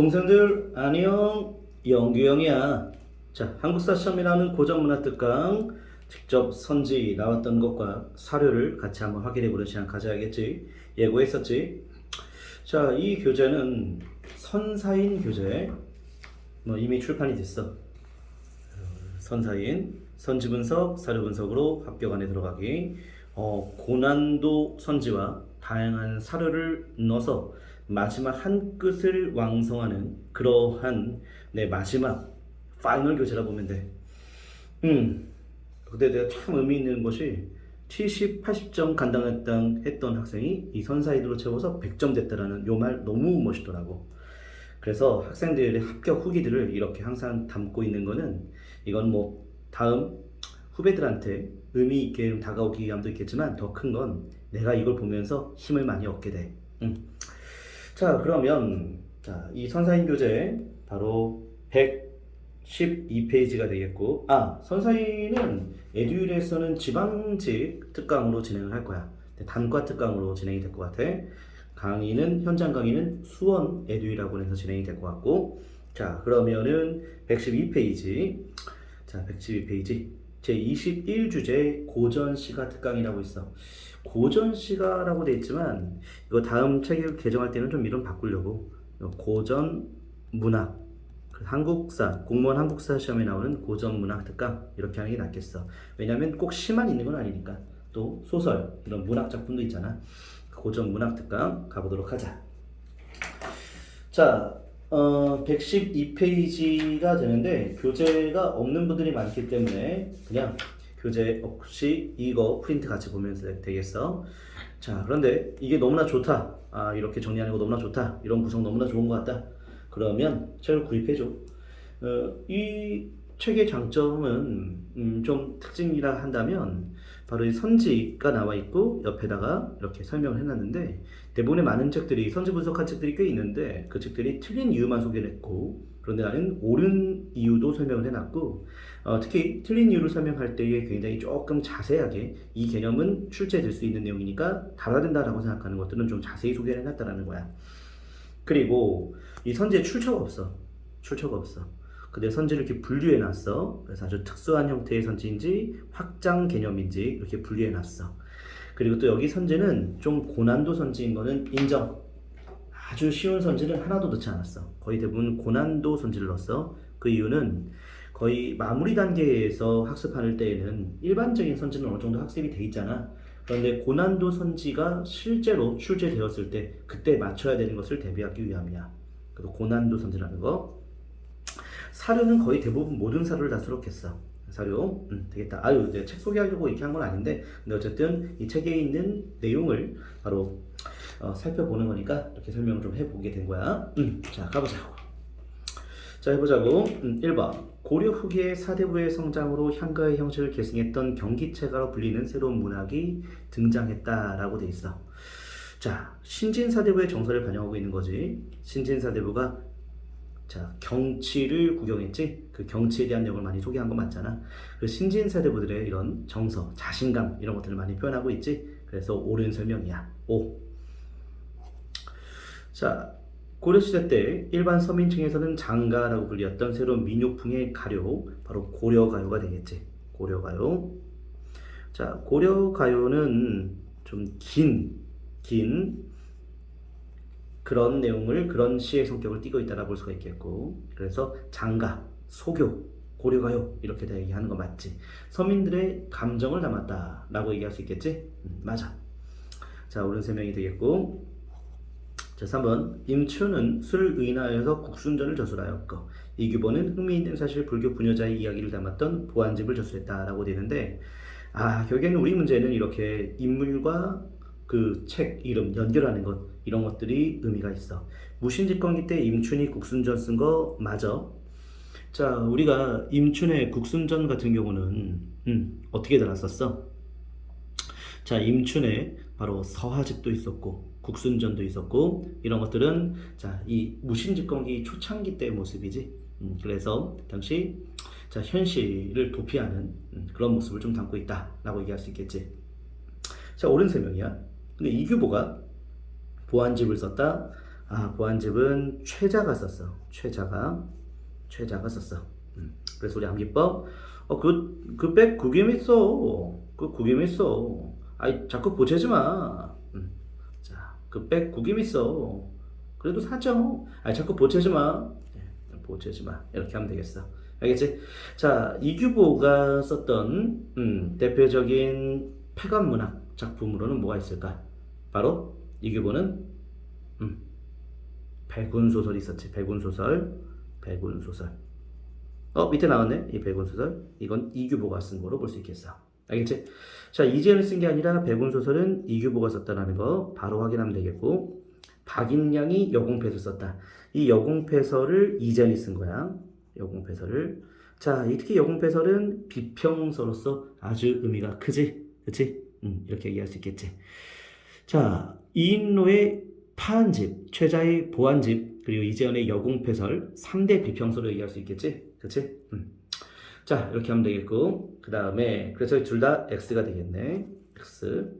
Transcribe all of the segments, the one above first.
동생들 안녕. 영규영이야. 자 한국사 시험이라는 고전문화 특강 직접 선지 나왔던 것과 사료를 같이 한번 확인해 보는 시간 가져야겠지? 예고했었지? 자 이 교재는 선사인 교재. 뭐 이미 출판이 됐어. 선사인 선지 분석 사료 분석으로 합격 안에 들어가기. 어, 고난도 선지와 다양한 사료를 넣어서 마지막 한 끝을 완성하는 그러한 내 마지막 파이널 교재라 보면 돼. 음. 근데 내가 참 의미 있는 것이 70, 80점 간당했던 했던 학생이 이 선사인으로 채워서 100점 됐다라는 요 말 너무 멋있더라고. 그래서 학생들의 합격 후기들을 이렇게 항상 담고 있는 거는 이건 뭐 다음 후배들한테 의미 있게 다가오기 위함도 있겠지만 더 큰 건 내가 이걸 보면서 힘을 많이 얻게 돼. 음. 자 그러면 자, 이 선사인 교재 바로 112페이지가 되겠고 아 선사인은 에듀윌에서는 지방직 특강으로 진행을 할 거야. 단과 특강으로 진행이 될 것 같아. 강의는 현장 강의는 수원 에듀이라고 해서 진행이 될 것 같고 자 그러면은 112페이지 자 112페이지 제 21주제 고전시가 특강이라고 있어. 고전시가라고 돼 있지만 이거 다음 책을 개정할 때는 좀 이름 바꾸려고. 고전 문학. 그 한국사 공무원 한국사 시험에 나오는 고전 문학 특강. 이렇게 하는 게 낫겠어. 왜냐면 꼭 시만 있는 건 아니니까. 또 소설 이런 문학 작품도 있잖아. 고전 문학 특강 가보도록 하자. 자, 어, 112페이지가 되는데 교재가 없는 분들이 많기 때문에 그냥 교재 없이 이거 프린트 같이 보면 되겠어. 자, 그런데 이게 너무나 좋다. 아, 이렇게 정리하는 거 너무나 좋다. 이런 구성 너무나 좋은 것 같다. 그러면 책을 구입해줘. 어, 이 책의 장점은 음, 좀 특징이라 한다면 바로 이 선지가 나와 있고 옆에다가 이렇게 설명을 해놨는데 대부분의 많은 책들이 선지 분석한 책들이 꽤 있는데 그 책들이 틀린 이유만 소개를 했고 그런데 나는 옳은 이유도 설명을 해놨고 어, 특히 틀린 이유를 설명할 때에 굉장히 조금 자세하게 이 개념은 출제될 수 있는 내용이니까 달아야 된다라고 생각하는 것들은 좀 자세히 소개를 해놨다라는 거야. 그리고 이 선지에 출처가 없어. 출처가 없어. 근데 선지를 이렇게 분류해 놨어. 그래서 아주 특수한 형태의 선지인지 확장 개념인지 이렇게 분류해 놨어. 그리고 또 여기 선지는 좀 고난도 선지인 거는 인정. 아주 쉬운 선지를 하나도 넣지 않았어. 거의 대부분 고난도 선지를 넣었어. 그 이유는 거의 마무리 단계에서 학습하는 때에는 일반적인 선지는 어느 정도 학습이 돼 있잖아. 그런데 고난도 선지가 실제로 출제되었을 때 그때 맞춰야 되는 것을 대비하기 위함이야. 그리고 고난도 선지라는 거. 사료는 거의 대부분 모든 사료를 다 수록했어. 사료, 음, 되겠다. 아유, 내가 책 소개하려고 이렇게 한 건 아닌데, 근데 어쨌든 이 책에 있는 내용을 바로 어, 살펴보는 거니까 이렇게 설명을 좀 해보게 된 거야. 음, 자, 가보자고. 자, 해보자고. 음, 1번. 고려 후기의 사대부의 성장으로 향가의 형식을 계승했던 경기체가로 불리는 새로운 문학이 등장했다라고 돼 있어. 자, 신진사대부의 정서를 반영하고 있는 거지. 신진사대부가 자, 경치를 구경했지? 그 경치에 대한 내용을 많이 소개한 거 맞잖아. 그 신진 세대부들의 이런 정서, 자신감 이런 것들을 많이 표현하고 있지. 그래서 옳은 설명이야. 오. 자, 고려시대 때 일반 서민층에서는 장가라고 불렸던 새로운 민요풍의 가요, 바로 고려가요가 되겠지. 고려가요. 자, 고려가요는 좀 긴, 긴 그런 내용을 그런 시의 성격을 띠고 있다라 볼 수가 있겠고 그래서 장가, 소교, 고려가요 이렇게 다 얘기하는 거 맞지? 서민들의 감정을 담았다라고 얘기할 수 있겠지? 음, 맞아. 자 옳은 설명이 되겠고 자 3번 임춘은 술을 의인하여서 국순전을 저술하였고 이규보는 흥미있는 사실 불교 부녀자의 이야기를 담았던 보안집을 저술했다라고 되는데 아 결국에는 우리 문제는 이렇게 인물과 그 책 이름 연결하는 것 이런 것들이 의미가 있어. 무신집권기 때 임춘이 국순전 쓴 거 맞아. 자 우리가 임춘의 국순전 같은 경우는 음, 어떻게 달았었어? 자 임춘에 바로 서하집도 있었고 국순전도 있었고 이런 것들은 자 이 무신집권기 초창기 때의 모습이지. 음, 그래서 당시 자 현실을 도피하는 음, 그런 모습을 좀 담고 있다라고 얘기할 수 있겠지. 자 옳은 설명이야. 근데 이규보가 보안집을 썼다. 아 보안집은 최자가 썼어. 최자가 최자가 썼어. 음, 그래서 우리 암기법 어 그 그백 구김 있어. 그 구김 있어. 아이 자꾸 보채지 마. 음, 자 그 백 구김 있어. 그래도 사죠. 아이 자꾸 보채지 마. 예, 보채지 마. 이렇게 하면 되겠어. 알겠지? 자 이규보가 썼던 음, 대표적인 폐관 문학 작품으로는 뭐가 있을까? 바로 이규보는 음, 백운 소설이 있었지. 백운 소설, 백운 소설. 어 밑에 나왔네. 이 백운 소설. 이건 이규보가 쓴 거로 볼 수 있겠어. 알겠지? 자 이재현이 쓴 게 아니라 백운 소설은 이규보가 썼다라는 거 바로 확인하면 되겠고 박인량이 여공패설 썼다. 이 여공패설을 이재현이 쓴 거야. 여공패설을. 자, 이 특히 여공패설은 비평서로서 아주 의미가 크지, 그렇지? 음, 이렇게 얘기할 수 있겠지. 자, 이인로의 파한집, 최자의 보안집, 그리고 이재현의 여공패설 3대 비평서로 얘기할 수 있겠지? 그치? 음. 자, 이렇게 하면 되겠고, 그 다음에, 그래서 둘 다 X가 되겠네. X.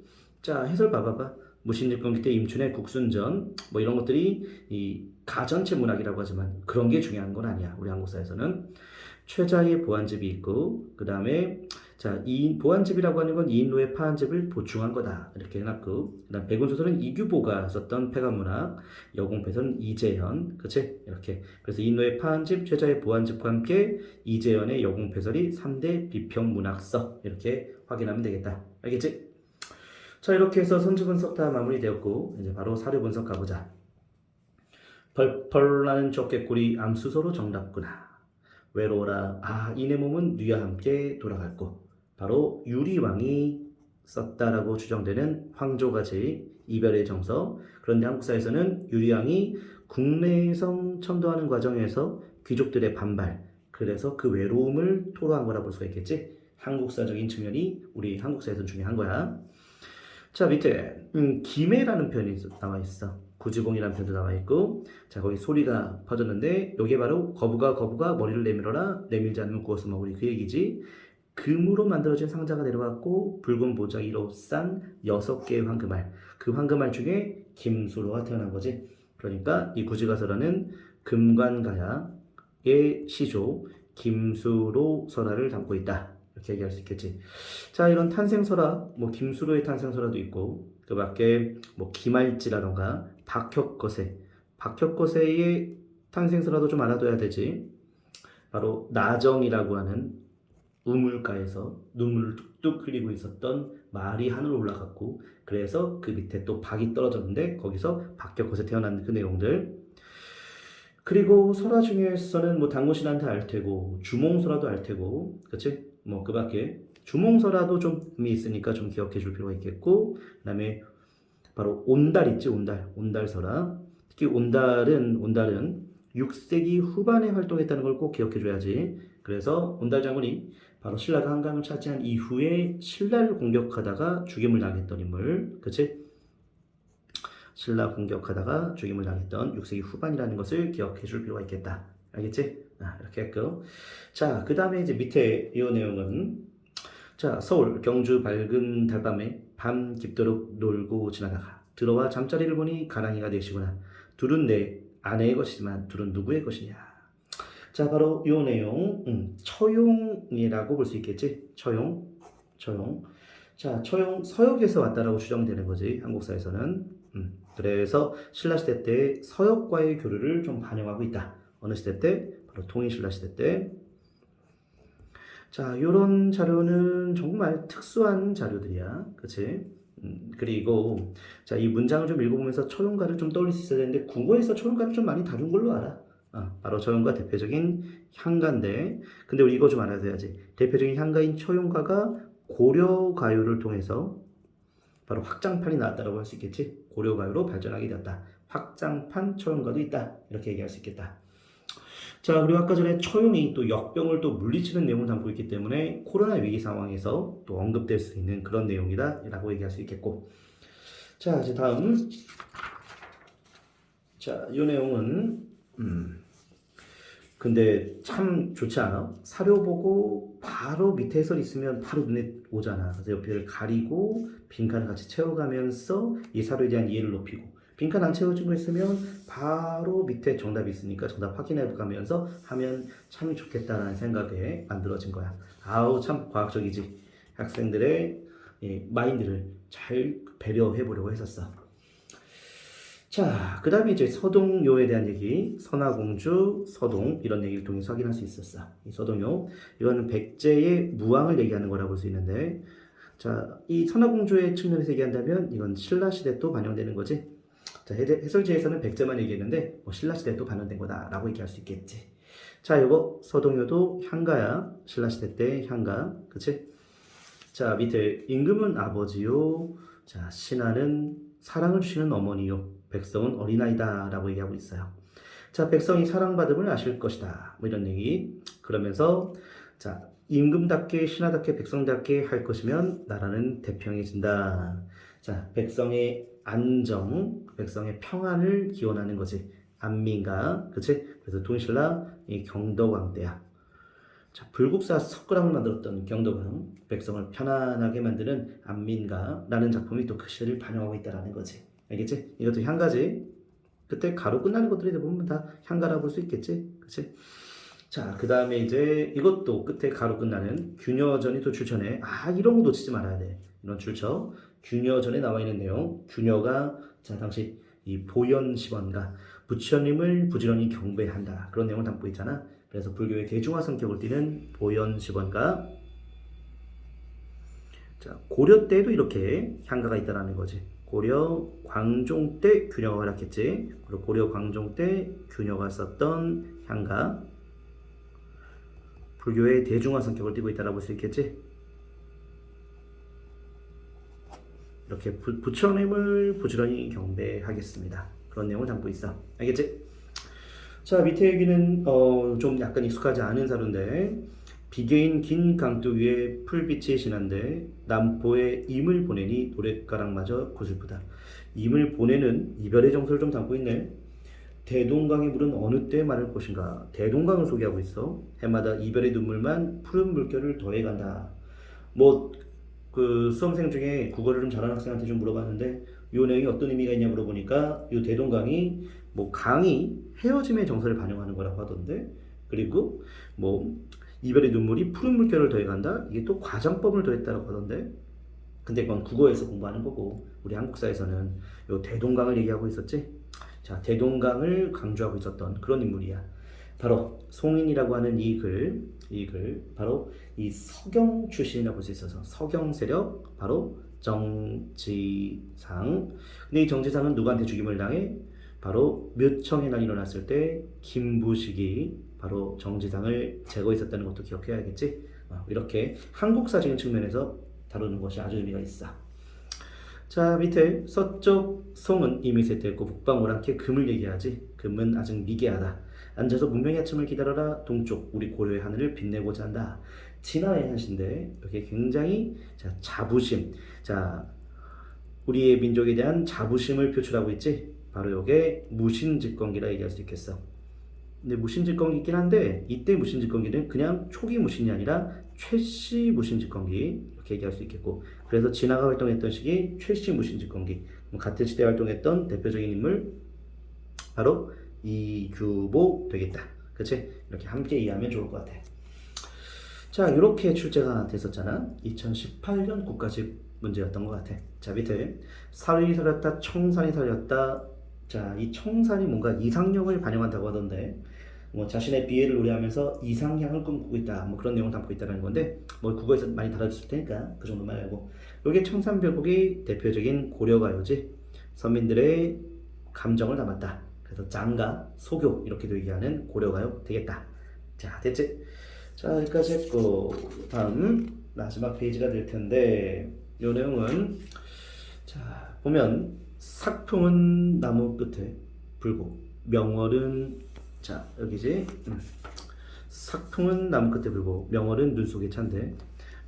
자, 해설 봐봐봐. 무신일권 기 때 임춘의 국순전, 뭐 이런 것들이 이 가전체 문학이라고 하지만 그런 게 중요한 건 아니야. 우리 한국사에서는. 최자의 보안집이 있고, 그 다음에 자, 이 보안집이라고 하는 건 이인로의 파안집을 보충한 거다. 이렇게 해놨고, 그 다음 백운소설은 이규보가 썼던 폐가문학, 여공패설은 이재현, 그치? 이렇게. 그래서 이인로의 파안집, 최자의 보안집과 함께 이재현의 여공패설이 3대 비평문학서 이렇게 확인하면 되겠다. 알겠지? 자, 이렇게 해서 선지 분석 다 마무리되었고, 이제 바로 사료 분석 가보자. 펄펄 나는 적개꿀이 암수소로 정답구나. 외로워라. 아, 이내 몸은 뉘와 함께 돌아갈고. 바로 유리왕이 썼다라고 추정되는 황조가제의 이별의 정서. 그런데 한국사에서는 유리왕이 국내성 첨도하는 과정에서 귀족들의 반발, 그래서 그 외로움을 토로한 거라 볼 수가 있겠지. 한국사적인 측면이 우리 한국사에서 중요한 거야. 자 밑에 음, 김해라는 표현이 나와 있어. 구지공이라는 표현도 나와 있고, 자 거기 소리가 퍼졌는데 이게 바로 거부가 거부가 머리를 내밀어라 내밀지 않으면 구워서 먹으리 그 얘기지. 금으로 만들어진 상자가 내려왔고 붉은 보자기로 싼 여섯 개의 황금알. 그 황금알 중에 김수로가 태어난 거지. 그러니까 이 구지가설화는 금관가야의 시조 김수로 설화를 담고 있다. 이렇게 얘기할 수 있겠지. 자 이런 탄생설화, 뭐 김수로의 탄생설화도 있고 그 밖에 뭐 김알지라던가 박혁거세, 박혁거세의 탄생설화도 좀 알아둬야 되지. 바로 나정이라고 하는 우물가에서 눈물을 뚝뚝 흘리고 있었던 말이 하늘로 올라갔고 그래서 그 밑에 또 박이 떨어졌는데 거기서 박혁거세 태어난 그 내용들. 그리고 설화 중에서는 뭐 당무신한테 알 테고 주몽설화도 알 테고 그치? 뭐 그 밖에. 주몽설화도 좀 의미 있으니까 좀 기억해 줄 필요가 있겠고 그 다음에 바로 온달 있지 온달. 온달설화. 특히 온달은 온달은 6세기 후반에 활동했다는 걸 꼭 기억해 줘야지. 그래서 온달 장군이 바로 신라가 한강을 차지한 이후에 신라를 공격하다가 죽임을 당했던 인물 그치? 신라 공격하다가 죽임을 당했던 6세기 후반이라는 것을 기억해 줄 필요가 있겠다 알겠지? 아, 이렇게 했고 자, 그 다음에 이제 밑에 이 내용은 자, 서울 경주 밝은 달밤에 밤 깊도록 놀고 지나다가 들어와 잠자리를 보니 가랑이가 넷이구나. 둘은 내 아내의 것이지만 둘은 누구의 것이냐. 자, 바로 이 내용 음, 처용이라고 볼 수 있겠지. 처용, 처용. 자, 처용 서역에서 왔다라고 추정되는 거지 한국사에서는. 음, 그래서 신라 시대 때 서역과의 교류를 좀 반영하고 있다. 어느 시대 때? 바로 통일신라 시대 때. 자, 이런 자료는 정말 특수한 자료들이야. 그치? 음, 그리고, 자, 이 문장을 좀 읽어보면서 초용가를 좀 떠올릴 수 있어야 되는데, 국어에서 초용가를 좀 많이 다룬 걸로 알아. 아, 바로 초용가 대표적인 향가인데, 근데 우리 이거 좀 알아야 돼야지. 대표적인 향가인 초용가가 고려가요를 통해서 바로 확장판이 나왔다고 할 수 있겠지. 고려가요로 발전하게 되었다. 확장판 초용가도 있다. 이렇게 얘기할 수 있겠다. 자, 그리고 아까 전에 처용이 또 역병을 또 물리치는 내용을 담고 있기 때문에 코로나 위기 상황에서 또 언급될 수 있는 그런 내용이다 라고 얘기할 수 있겠고. 자, 이제 다음. 자, 이 내용은 음. 근데 참 좋지 않아? 사료 보고 바로 밑에 해설 있으면 바로 눈에 오잖아. 그래서 옆에를 가리고 빈칸을 같이 채워가면서 이 사료에 대한 이해를 높이고 빈칸 안 채워진 거 있으면 바로 밑에 정답이 있으니까 정답 확인해 가면서 하면 참 좋겠다라는 생각에 만들어진 거야. 아우 참 과학적이지. 학생들의 예, 마인드를 잘 배려해 보려고 했었어. 자, 그 다음에 이제 서동요에 대한 얘기, 선화공주, 서동 이런 얘기를 통해서 확인할 수 있었어. 이 서동요, 이거는 백제의 무왕을 얘기하는 거라고 볼 수 있는데, 자, 이 선화공주의 측면에서 얘기한다면 이건 신라시대 또 반영되는 거지. 자, 해설지에서는 백제만 얘기했는데 뭐 신라시대 또 반영된 거다라고 얘기할 수 있겠지. 자, 이거 서동요도 향가야. 신라시대 때 향가, 그치? 자, 밑에 임금은 아버지요. 자, 신하는 사랑을 주시는 어머니요. 백성은 어린아이다 라고 얘기하고 있어요. 자, 백성이 사랑받음을 아실 것이다. 뭐 이런 얘기. 그러면서 자, 임금답게 신하답게 백성답게 할 것이면 나라는 대평해진다. 자, 백성의 안정, 백성의 평안을 기원하는 거지. 안민가, 그치? 그래서 동신라 이 경덕왕 때야. 자, 불국사 석굴암을 만들었던 경덕왕, 백성을 편안하게 만드는 안민가라는 작품이 또 그 시대를 반영하고 있다라는 거지. 알겠지? 이것도 향가지. 그때 가로 끝나는 것들이 대부분 다 향가라 볼 수 있겠지? 그치? 자, 그 다음에 이제 이것도 끝에 가로 끝나는 균여전이 또 출처네. 아, 이런 거 놓치지 말아야 돼. 이런 출처. 균여전에 나와 있는 내용. 균여가 자, 당시 이 보현 시원가 부처님을 부지런히 경배한다. 그런 내용을 담고 있잖아. 그래서 불교의 대중화 성격을 띠는 보현 시원가. 자, 고려 때도 이렇게 향가가 있다라는 거지. 고려 광종 때 균여가 활약했지. 그리고 고려 광종 때 균여가 썼던 향가. 불교의 대중화 성격을 띠고 있다라고 볼 수 있겠지. 이렇게 부, 부처님을 부지런히 경배하겠습니다. 그런 내용을 담고 있어. 알겠지? 자 밑에 얘기는 어, 좀 약간 익숙하지 않은 사료인데 비계인 긴 강둑 위에 풀빛이 신한데 남포에 임을 보내니 노랫가락마저 고슬프다. 임을 보내는 이별의 정서를 좀 담고 있네. 대동강의 물은 어느 때 마를 것인가? 대동강을 소개하고 있어. 해마다 이별의 눈물만 푸른 물결을 더해간다. 뭐 그 수험생 중에 국어를 좀 잘하는 학생한테 좀 물어봤는데 요 내용이 어떤 의미가 있냐 물어보니까 요 대동강이 뭐 강이 헤어짐의 정서를 반영하는 거라고 하던데 그리고 뭐 이별의 눈물이 푸른 물결을 더해간다 이게 또 과장법을 더했다라고 하던데 근데 그건 국어에서 공부하는 거고 우리 한국사에서는 요 대동강을 얘기하고 있었지 자 대동강을 강조하고 있었던 그런 인물이야 바로 송인이라고 하는 이 글, 이 글, 바로 이 서경 출신이라고 볼 수 있어서 서경 세력, 바로 정지상. 근데 이 정지상은 누구한테 죽임을 당해? 바로 묘청의 난이 일어났을 때 김부식이 바로 정지상을 제거했었다는 것도 기억해야겠지. 어, 이렇게 한국사적인 측면에서 다루는 것이 아주 의미가 있어. 자 밑에 서쪽 송은 이미 쇠퇴했고 북방 오랑캐 금을 얘기하지. 금은 아직 미개하다. 앉아서 문명의 아침을 기다려라 동쪽 우리 고려의 하늘을 빛내고자 한다. 진화의 한시인데 여기 굉장히 자, 자부심, 자 우리의 민족에 대한 자부심을 표출하고 있지. 바로 이게 무신직권기라 얘기할 수 있겠어. 근데 무신직권기긴 한데 이때 무신직권기는 그냥 초기 무신이 아니라 최씨 무신직권기 이렇게 얘기할 수 있겠고 그래서 진화가 활동했던 시기 최씨 무신직권기 같은 시대 활동했던 대표적인 인물 바로 이규보 되겠다. 그치? 이렇게 함께 이해하면 좋을 것 같아. 자, 이렇게 출제가 됐었잖아. 2018년 국가직 문제였던 것 같아. 자, 밑에 살이 살렸다, 청산이 살렸다. 자, 이 청산이 뭔가 이상형을 반영한다고 하던데, 뭐 자신의 비애를 노래하면서 이상향을 꿈꾸고 있다. 뭐 그런 내용을 담고 있다는 건데, 뭐 국어에서 많이 다뤄졌을 테니까 그 정도만 알고. 이게 청산별곡이 대표적인 고려가요지. 서민들의 감정을 담았다. 그래서 장가, 소교 이렇게도 얘기하는 고려가요 되겠다. 자 됐지? 자 여기까지 했고 다음 마지막 페이지가 될 텐데 이 내용은 자 보면 삭풍은 나무 끝에 불고 명월은 자 여기지 음. 삭풍은 나무 끝에 불고 명월은 눈 속에 찬데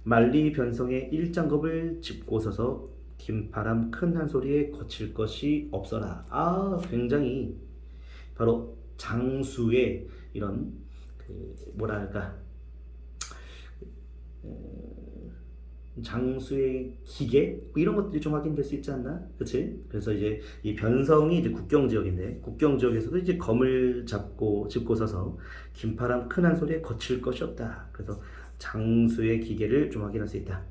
만리 변성의 일장겁을 짚고 서서 긴바람 큰 한 소리에 거칠 것이 없어라. 아 굉장히 바로 장수의 이런 그 뭐랄까 어, 장수의 기계 뭐 이런 것들이 좀 확인될 수 있지 않나? 그렇지? 그래서 이제 이 변성이 이제 국경 지역인데 국경 지역에서도 이제 검을 잡고 짚고 서서 긴파람 큰한 소리에 거칠 것이 없다. 그래서 장수의 기계를 좀 확인할 수 있다.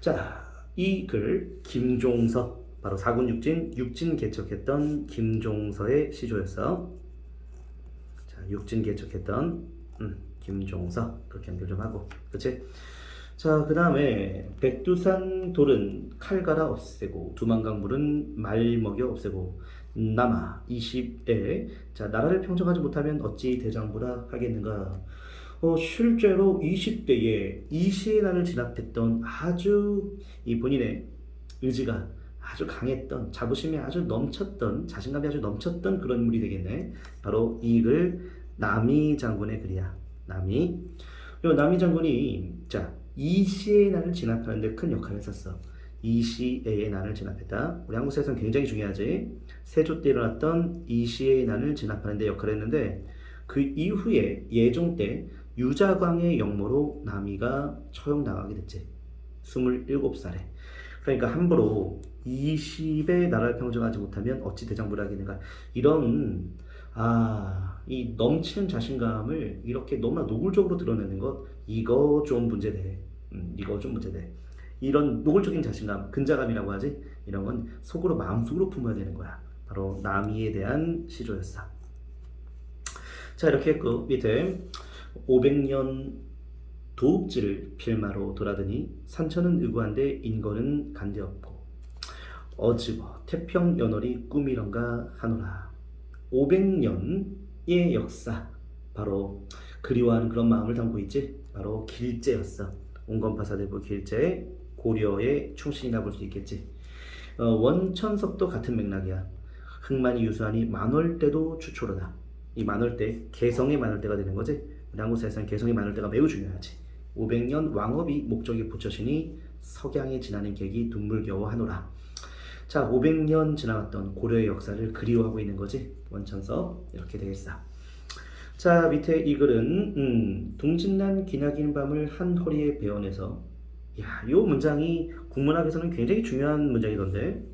자, 이 글 김종서 바로 사군 육진 육진 개척했던 김종서의 시조였어. 자, 육진 개척했던 음, 김종서 그렇게 연결 좀 하고, 그렇지? 자, 그 다음에 백두산 돌은 칼 갈아 없애고 두만강 물은 말 먹여 없애고 남아 20에 자 나라를 평정하지 못하면 어찌 대장부라 하겠는가? 어, 실제로 20대에 이시의 난을 진압했던 아주 이 본인의 의지가 아주 강했던 자부심이 아주 넘쳤던 자신감이 아주 넘쳤던 그런 인물이 되겠네. 바로 이글 남이 장군의 글이야. 남이. 요 남이 장군이 자 이시의 난을 진압하는데 큰 역할을 했었어. 이시의 난을 진압했다. 우리 한국 사회에서는 굉장히 중요하지. 세조 때 일어났던 이시의 난을 진압하는데 역할을 했는데 그 이후에 예종 때 유자광의 역모로 남이가 처형 나가게 됐지. 27살에. 그러니까 함부로 20의 나라를 평정하지 못하면 어찌 대장부라겠는가. 이런 아, 이 넘치는 자신감을 이렇게 너무나 노골적으로 드러내는 것 이거 좀 문제돼. 음, 이거 좀 문제돼. 이런 노골적인 자신감, 근자감이라고 하지. 이런 건 속으로 마음속으로 품어야 되는 거야. 바로 남이에 대한 시조였어. 자 이렇게 했고 밑에 500년 도읍지를 필마로 돌아드니 산천은 의구한데 인거는 간데없고 어지버 태평 연월이 꿈이런가 하노라 500년의 역사 바로 그리워하는 그런 마음을 담고 있지 바로 길제였어 온건파사대부 길제 고려의 충신이라 볼 수 있겠지. 어, 원천석도 같은 맥락이야. 흑만이 유수하니 만월때도 추초로다. 이 만월때 개성의 만월때가 되는 거지. 우리 한국 사회에서는 개성의 만월때가 매우 중요하지. 500년 왕업이 목적이 붙여지니 석양이 지나는 객이 눈물겨워 하노라. 자 500년 지나갔던 고려의 역사를 그리워하고 있는 거지. 원천석 이렇게 되겠어 자 밑에 이 글은 음, 동진난 기나긴 밤을 한 허리에 베어내서 야, 요 문장이 국문학에서는 굉장히 중요한 문장이던데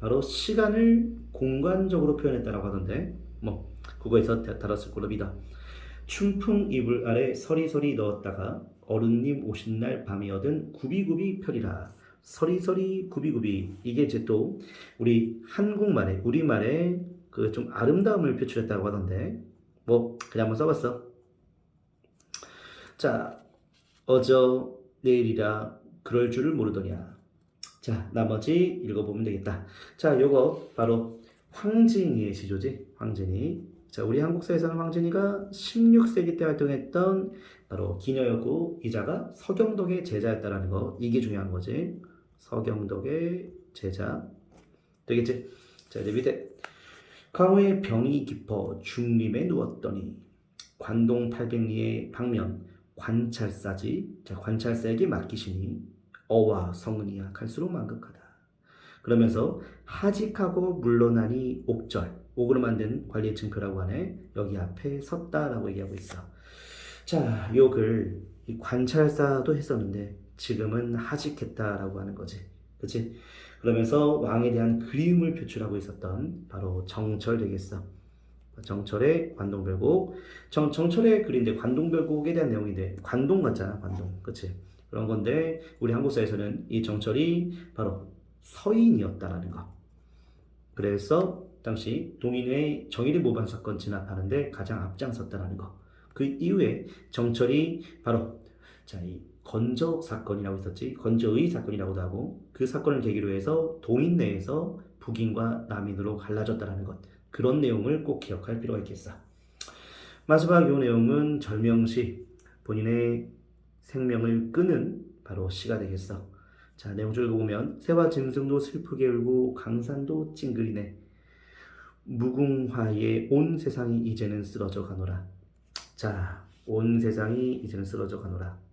바로 시간을 공간적으로 표현했다라고 하던데 뭐 다- 다뤘을 걸로 믿어 춘풍 이불 아래 서리서리 넣었다가 어른님 오신 날 밤이 얻은 구비구비 펴리라. 서리서리 구비구비 이게 이제 또 우리 한국말에 우리말에 그 좀 아름다움을 표출했다고 하던데 뭐 그냥 한번 써봤어. 자 어저 내일이라 그럴 줄을 모르더냐. 자 나머지 읽어보면 되겠다. 자 요거 바로 황진이의 시조지 황진이. 자 우리 한국 사회에서는 황진이가 16세기 때 활동했던 바로 기녀였고 이자가 서경덕의 제자였다라는 거 이게 중요한 거지. 서경덕의 제자. 되겠지? 자 이제 밑에 강호의 병이 깊어 중림에 누웠더니 관동 800리의 방면 관찰사지 자 관찰사에게 맡기시니 어와 성은이야 갈수록 만극하다. 그러면서 하직하고 물러나니 옥절 옥으로 만든 관리의 증표라고 하네. 여기 앞에 섰다라고 얘기하고 있어. 자 요글 이 관찰사도 했었는데 지금은 하직했다라고 하는 거지. 그치 그러면서 왕에 대한 그리움을 표출하고 있었던 바로 정철 되겠어. 정철의 관동별곡. 정, 정철의 글인데 관동별곡에 대한 내용인데 관동 같잖아 관동. 그치? 그런 건데 우리 한국 사회에서는 이 정철이 바로 서인이었다라는 거. 그래서 당시 동인의 정일의 모반 사건 진압하는데 가장 앞장섰다라는 거. 그 이후에 정철이 바로 자 이 건저 사건이라고 있었지 건저의 사건이라고도 하고 그 사건을 계기로 해서 동인 내에서 북인과 남인으로 갈라졌다라는 것 그런 내용을 꼭 기억할 필요가 있겠어. 마지막 요 내용은 절명시 본인의 생명을 끄는 바로 시가 되겠어. 자 내용 줄 보면 새와 짐승도 슬프게 울고 강산도 찡그리네. 무궁화의 온 세상이 이제는 쓰러져 가노라. 자, 온 세상이 이제는 쓰러져 가노라.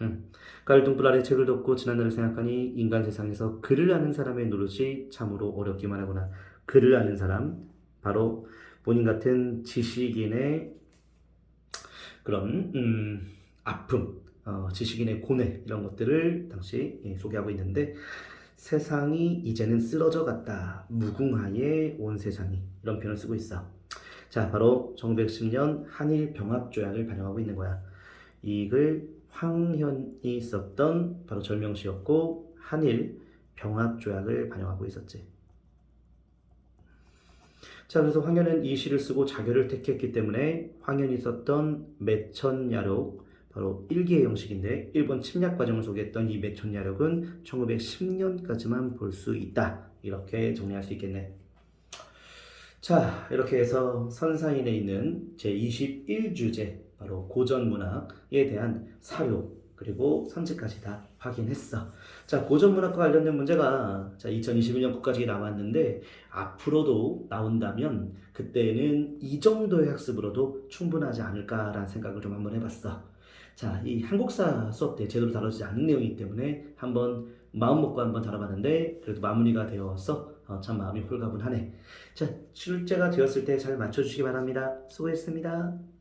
음. 깔둥불 아래 책을 덮고 지난날을 생각하니 인간 세상에서 글을 아는 사람의 노릇이 참으로 어렵기만 하구나. 글을 아는 사람, 바로 본인 같은 지식인의 그런 음, 아픔, 어, 지식인의 고뇌 이런 것들을 당시 예, 소개하고 있는데 세상이 이제는 쓰러져 갔다. 무궁화에 온 세상이 이런 표현을 쓰고 있어. 자, 바로 1910년 한일 병합 조약을 반영하고 있는 거야. 이익을 황현이 썼던 바로 절명시였고 한일 병합 조약을 반영하고 있었지. 자, 그래서 황현은 이 시를 쓰고 자결을 택했기 때문에 황현이 썼던 매천야록 바로 일기의 형식인데 일본 침략 과정을 소개했던 이 매천야록은 1910년까지만 볼 수 있다. 이렇게 정리할 수 있겠네. 자, 이렇게 해서 선사인에 있는 제21주제 바로 고전 문학에 대한 사료 그리고 선지까지 다 확인했어. 자, 고전 문학과 관련된 문제가 자, 2021년 국가직에 나왔는데 앞으로도 나온다면 그때는 이 정도의 학습으로도 충분하지 않을까라는 생각을 좀 한번 해봤어. 자, 이 한국사 수업 때 제대로 다뤄지지 않은 내용이기 때문에 한번 마음 먹고 한번 다뤄봤는데 그래도 마무리가 되어서 어, 참 마음이 홀가분하네. 자, 출제가 되었을 때 잘 맞춰주시기 바랍니다. 수고했습니다.